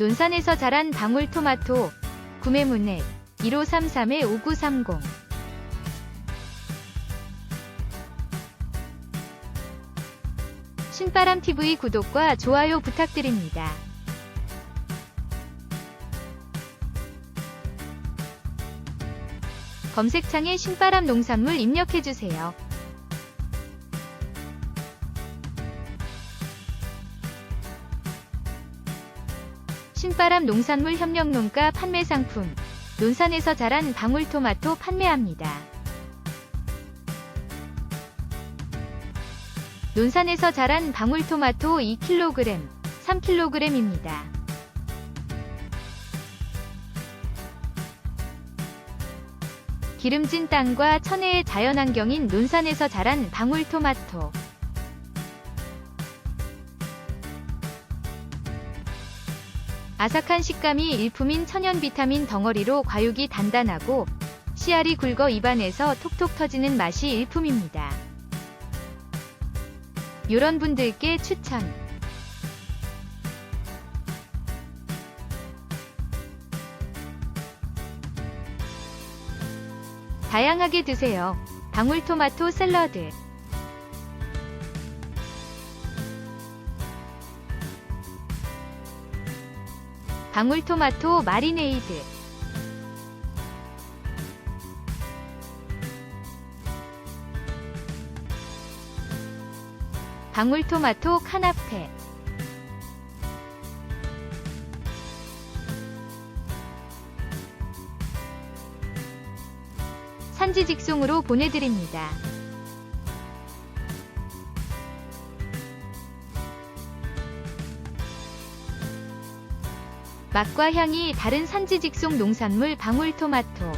논산에서 자란 방울토마토 구매 문의 1533-5930 신바람TV 구독과 좋아요 부탁드립니다. 검색창에 신바람 농산물 입력해주세요. 신바람 농산물 협력 농가 판매 상품 논산에서 자란 방울토마토 판매합니다. 논산에서 자란 방울토마토 2kg, 3kg입니다. 기름진 땅과 천혜의 자연환경인 논산에서 자란 방울토마토. 아삭한 식감이 일품인 천연 비타민 덩어리로 과육이 단단하고 씨알이 굵어 입안에서 톡톡 터지는 맛이 일품입니다. 요런 분들께 추천. 다양하게 드세요. 방울토마토 샐러드. 방울토마토 마리네이드. 방울토마토 카나페. 산지 직송으로 보내드립니다. 맛과 향이 다른 산지 직송 농산물 방울토마토.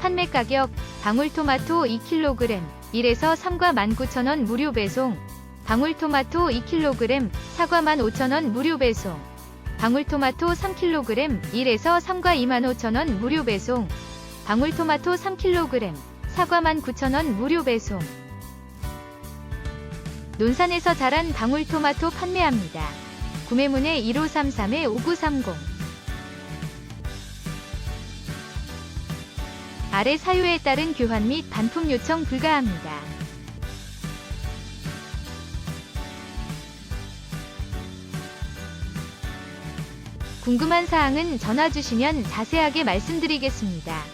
판매 가격 방울토마토 2kg 1에서 3과 19,000원 무료 배송. 방울토마토 2kg 사과 15,000원 무료 배송. 방울토마토 3kg 1에서 3과 25,000원 무료 배송. 방울토마토 3kg 사과 19,000원 무료 배송 논산에서 자란 방울토마토 판매합니다. 구매문의 1533-5930 아래 사유에 따른 교환 및 반품 요청 불가합니다. 궁금한 사항은 전화 주시면 자세하게 말씀드리겠습니다.